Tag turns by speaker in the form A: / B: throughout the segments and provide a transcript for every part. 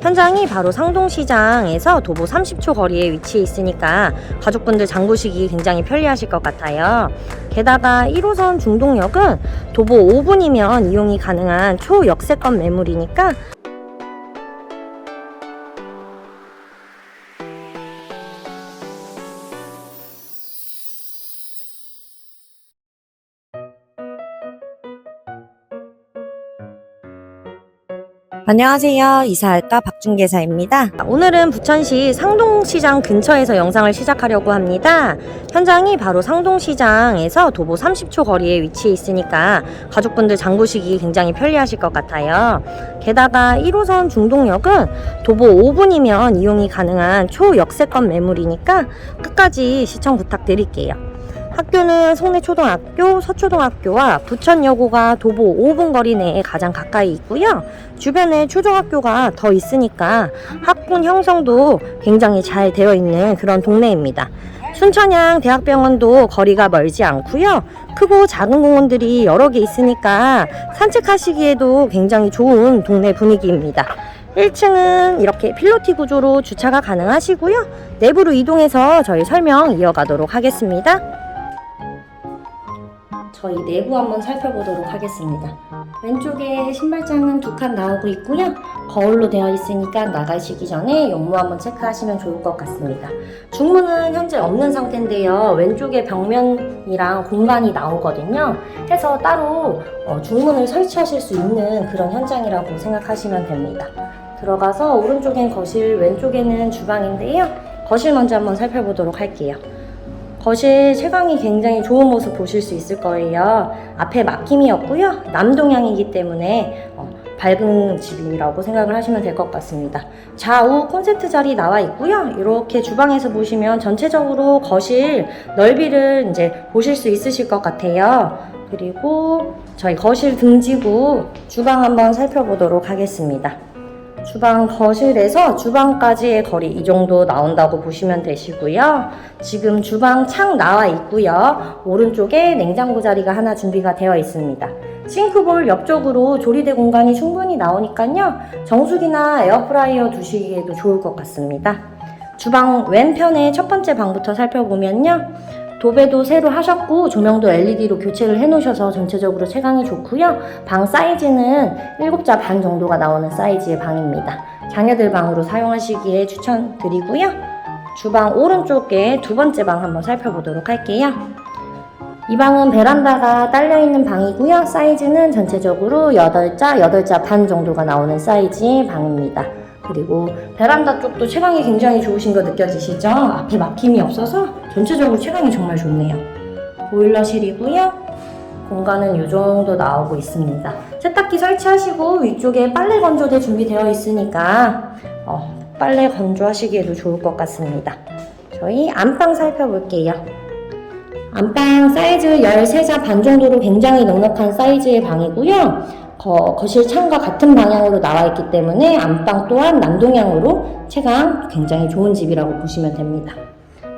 A: 현장이 바로 상동시장에서 도보 30초 거리에 위치해 있으니까 가족분들 장 보시기 굉장히 편리하실 것 같아요. 게다가 1호선 중동역은 도보 5분이면 이용이 가능한 초역세권 매물이니까 안녕하세요. 이사할까 박준계사입니다. 오늘은 부천시 상동시장 근처에서 영상을 시작하려고 합니다. 현장이 바로 상동시장에서 도보 30초 거리에 위치해 있으니까 가족분들 장 보시기 굉장히 편리하실 것 같아요. 게다가 1호선 중동역은 도보 5분이면 이용이 가능한 초역세권 매물이니까 끝까지 시청 부탁드릴게요. 학교는 송내초등학교, 서초등학교와 부천여고가 도보 5분 거리 내에 가장 가까이 있고요. 주변에 초등학교가 더 있으니까 학군 형성도 굉장히 잘 되어 있는 그런 동네입니다. 순천향 대학병원도 거리가 멀지 않고요. 크고 작은 공원들이 여러 개 있으니까 산책하시기에도 굉장히 좋은 동네 분위기입니다. 1층은 이렇게 필로티 구조로 주차가 가능하시고요. 내부로 이동해서 저희 설명 이어가도록 하겠습니다. 저희 내부 한번 살펴보도록 하겠습니다. 왼쪽에 신발장은 두 칸 나오고 있고요. 거울로 되어 있으니까 나가시기 전에 용무 한번 체크하시면 좋을 것 같습니다. 중문은 현재 없는 상태인데요. 왼쪽에 벽면이랑 공간이 나오거든요. 해서 따로 어, 중문을 설치하실 수 있는 그런 현장이라고 생각하시면 됩니다. 들어가서 오른쪽엔 거실, 왼쪽에는 주방인데요. 거실 먼저 한번 살펴보도록 할게요. 거실 채광이 굉장히 좋은 모습 보실 수 있을 거예요. 앞에 막힘이 없고요. 남동향이기 때문에 어, 밝은 집이라고 생각을 하시면 될 것 같습니다. 좌우 콘센트 자리 나와 있고요. 이렇게 주방에서 보시면 전체적으로 거실 넓이를 이제 보실 수 있으실 것 같아요. 그리고 저희 거실 등지고 주방 한번 살펴보도록 하겠습니다. 주방 거실에서 주방까지의 거리 이 정도 나온다고 보시면 되시고요. 지금 주방 창 나와 있고요. 오른쪽에 냉장고 자리가 하나 준비가 되어 있습니다. 싱크볼 옆쪽으로 조리대 공간이 충분히 나오니까요. 정수기나 에어프라이어 두시기에도 좋을 것 같습니다. 주방 왼편의 첫 번째 방부터 살펴보면요. 도배도 새로 하셨고 조명도 LED로 교체를 해놓으셔서 전체적으로 채광이 좋고요. 방 사이즈는 7자 반 정도가 나오는 사이즈의 방입니다. 자녀들 방으로 사용하시기에 추천드리고요. 주방 오른쪽에 두 번째 방 한번 살펴보도록 할게요. 이 방은 베란다가 딸려있는 방이고요. 사이즈는 전체적으로 8자, 8자 반 정도가 나오는 사이즈의 방입니다. 그리고 베란다 쪽도 채광이 굉장히 좋으신 거 느껴지시죠? 앞에 막힘이 없어서 전체적으로 채광이 정말 좋네요. 보일러실이고요. 공간은 이 정도 나오고 있습니다. 세탁기 설치하시고 위쪽에 빨래 건조대 준비되어 있으니까 어, 빨래 건조하시기에도 좋을 것 같습니다. 저희 안방 살펴볼게요. 안방 사이즈 13자 반 정도로 굉장히 넉넉한 사이즈의 방이고요. 거, 거실 창과 같은 방향으로 나와 있기 때문에 안방 또한 남동향으로 채광 굉장히 좋은 집이라고 보시면 됩니다.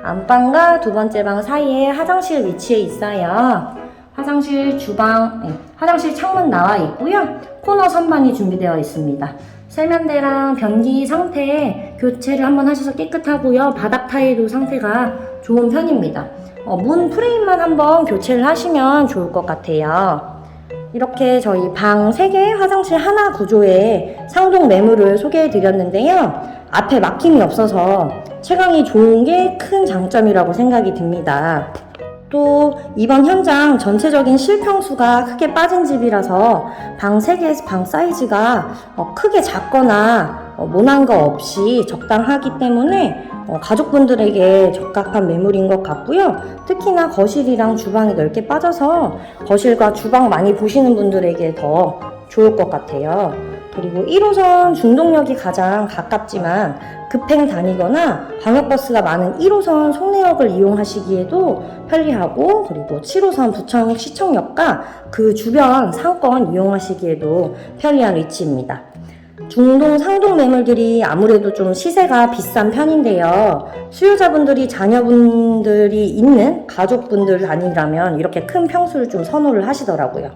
A: 안방과 두 번째 방 사이에 화장실 위치해 있어요. 화장실 주방, 네, 화장실 창문 나와 있고요. 코너 선반이 준비되어 있습니다. 세면대랑 변기 상태 교체를 한번 하셔서 깨끗하고요. 바닥 타일도 상태가 좋은 편입니다. 어, 문 프레임만 한번 교체를 하시면 좋을 것 같아요. 이렇게 저희 방 3개, 화장실 하나 구조의 상동 매물을 소개해 드렸는데요. 앞에 막힘이 없어서 채광이 좋은 게 큰 장점이라고 생각이 듭니다. 또 이번 현장 전체적인 실평수가 크게 빠진 집이라서 방 3개에서 방 사이즈가 어, 크게 작거나 어, 모난 거 없이 적당하기 때문에 어, 가족분들에게 적합한 매물인 것 같고요. 특히나 거실이랑 주방이 넓게 빠져서 거실과 주방 많이 보시는 분들에게 더 좋을 것 같아요. 그리고 1호선 중동역이 가장 가깝지만 급행 다니거나 광역버스가 많은 1호선 송내역을 이용하시기에도 편리하고 그리고 7호선 부천 시청역과 그 주변 상권 이용하시기에도 편리한 위치입니다. 중동 상동 매물들이 아무래도 좀 시세가 비싼 편인데요. 수요자분들이 자녀분들이 있는 가족분들 아니라면 이렇게 큰 평수를 좀 선호를 하시더라고요.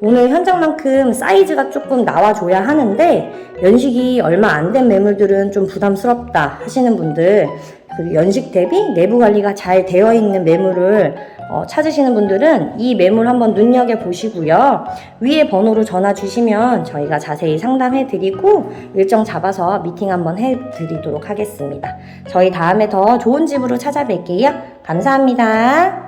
A: 오늘 현장만큼 사이즈가 조금 나와줘야 하는데 연식이 얼마 안 된 매물들은 좀 부담스럽다 하시는 분들 그리고 연식 대비 내부 관리가 잘 되어 있는 매물을 어, 찾으시는 분들은 이 매물 한번 눈여겨 보시고요. 위에 번호로 전화 주시면 저희가 자세히 상담해 드리고 일정 잡아서 미팅 한번 해 드리도록 하겠습니다. 저희 다음에 더 좋은 집으로 찾아뵐게요. 감사합니다.